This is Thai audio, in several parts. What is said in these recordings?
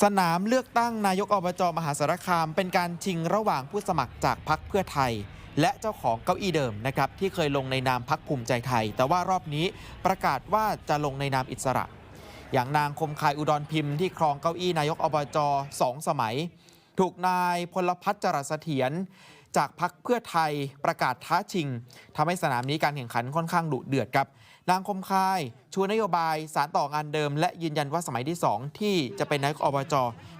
สนามเลือกตั้งนายกอบจมหาสารคาม เป็นการชิงระหว่างผู้สมัครจากพักเพื่อไทย และเจ้าของเก้าอี้เดิมนะครับที่เคยลงในนามพักภูมิใจไทย แต่ว่ารอบนี้ประกาศว่าจะลงในนามอิสระ อย่างนางคมคายอุดรพิมพ์ที่ครองเก้าอี้นายกอบจสองสมัย ถูกนายพลพัฒน์จรัสเถียร จากพักเพื่อไทยประกาศท้าชิงทำให้สนามนี้การแข่งขันค่อนข้างดุเดือดครับนางคมคายชูนโยบายสารต่องานเดิม และยืนยันว่าสมัยที่ 2 ที่จะเป็นนายกอบจ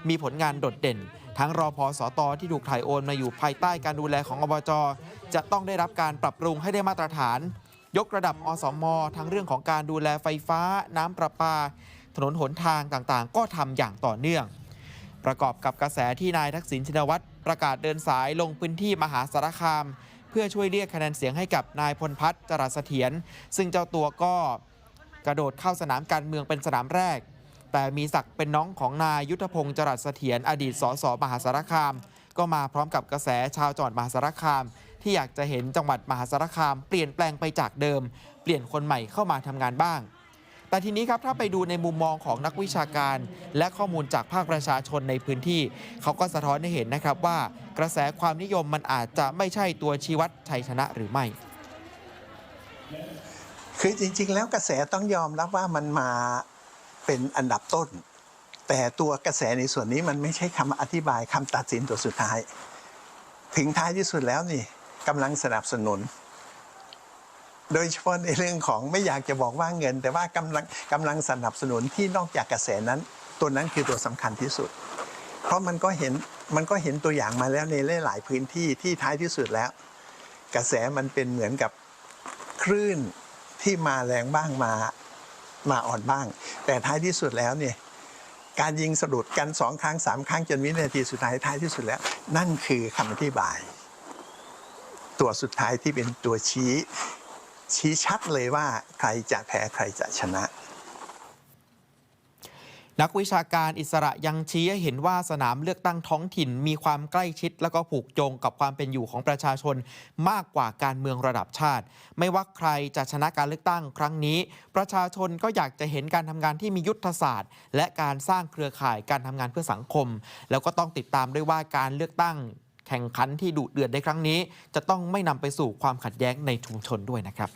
มีผลงานโดดเด่น ทั้งรอพอสอตอที่ถูกถ่ายโอนมาอยู่ภายใต้การดูแลของอบจจะต้องได้รับการปรับปรุงให้ได้มาตรฐาน ยกระดับอสมทั้งเรื่องของการดูแลไฟฟ้า น้ำประปา ถนนหนทางต่างๆ ก็ทำอย่างต่อเนื่อง ประกอบกับกระแสที่นายทักษิณชินวัตรประกาศเดินสายลงพื้นที่มหาสารคาม เพื่อช่วยเรียกคะแนนเสียงให้กับนายพลพัฒน์จรัสเสถียรซึ่งเจ้าตัวก็กระโดดเข้าสนามการเมืองเป็นสนามแรก แต่มีศักดิ์เป็นน้องของนายยุทธพงศ์จรัสเสถียรอดีตสสมหาสารคาม ก็มาพร้อมกับกระแสชาวจังหวัดมหาสารคาม ที่อยากจะเห็นจังหวัดมหาสารคาม เปลี่ยนแปลงไปจากเดิม เปลี่ยนคนใหม่เข้ามาทำงานบ้าง แต่ทีนี้ครับถ้าไปดูในมุมมองของนักวิชาการ และข้อมูลจากภาคประชาชนในพื้นที่ เขาก็สะท้อนให้เห็นนะครับว่ากระแสความนิยมมันอาจจะไม่ใช่ตัวชี้วัดชัยชนะหรือไม่คือจริง ๆ แล้วกระแสต้องยอมรับว่ามันมาเป็นอันดับต้น แต่ตัวกระแสในส่วนนี้มันไม่ใช่คำอธิบายคำตัดสินตัวสุดท้าย ถึงท้ายที่สุดแล้วนี่กำลังสนับสนุน โดยเฉพาะในเรื่องของไม่อยากจะบอกว่าเงิน แต่ว่ากำลังกำลังสนับสนุนที่นอกจากกระแสนั้น ตัวนั้นคือตัวสำคัญที่สุด เพราะมันก็เห็นมันก็เห็นตัวอย่างมาแล้วในหลาย ๆ พื้นที่ที่ท้ายที่สุดแล้ว กระแสมันเป็นเหมือนกับคลื่นที่มาแรงบ้างมามาอ่อนบ้าง แต่ท้ายที่สุดแล้วเนี่ยการยิงสะดุดกันสองครั้งสามครั้งจนวินาทีสุดท้ายท้ายที่สุดแล้ว นั่นคือคำอธิบาย ตัวสุดท้ายที่เป็นตัวชี้ ชี้ชัดเลยว่าใครจะแพ้ใครจะชนะ นักวิชาการอิสระยังชี้ให้เห็นว่าสนามเลือกตั้งท้องถิ่นมีความใกล้ชิด และก็ผูกโยงกับความเป็นอยู่ของประชาชนมากกว่าการเมืองระดับชาติ ไม่ว่าใครจะชนะการเลือกตั้งครั้งนี้ ประชาชนก็อยากจะเห็นการทำงานที่มียุทธศาสตร์ และการสร้างเครือข่ายการทำงานเพื่อสังคม แล้วก็ต้องติดตามด้วยว่าการเลือกตั้ง แข่งขันที่ดุเดือดในครั้งนี้ จะต้องไม่นำไปสู่ความขัดแย้งในชุมชนด้วยนะครับ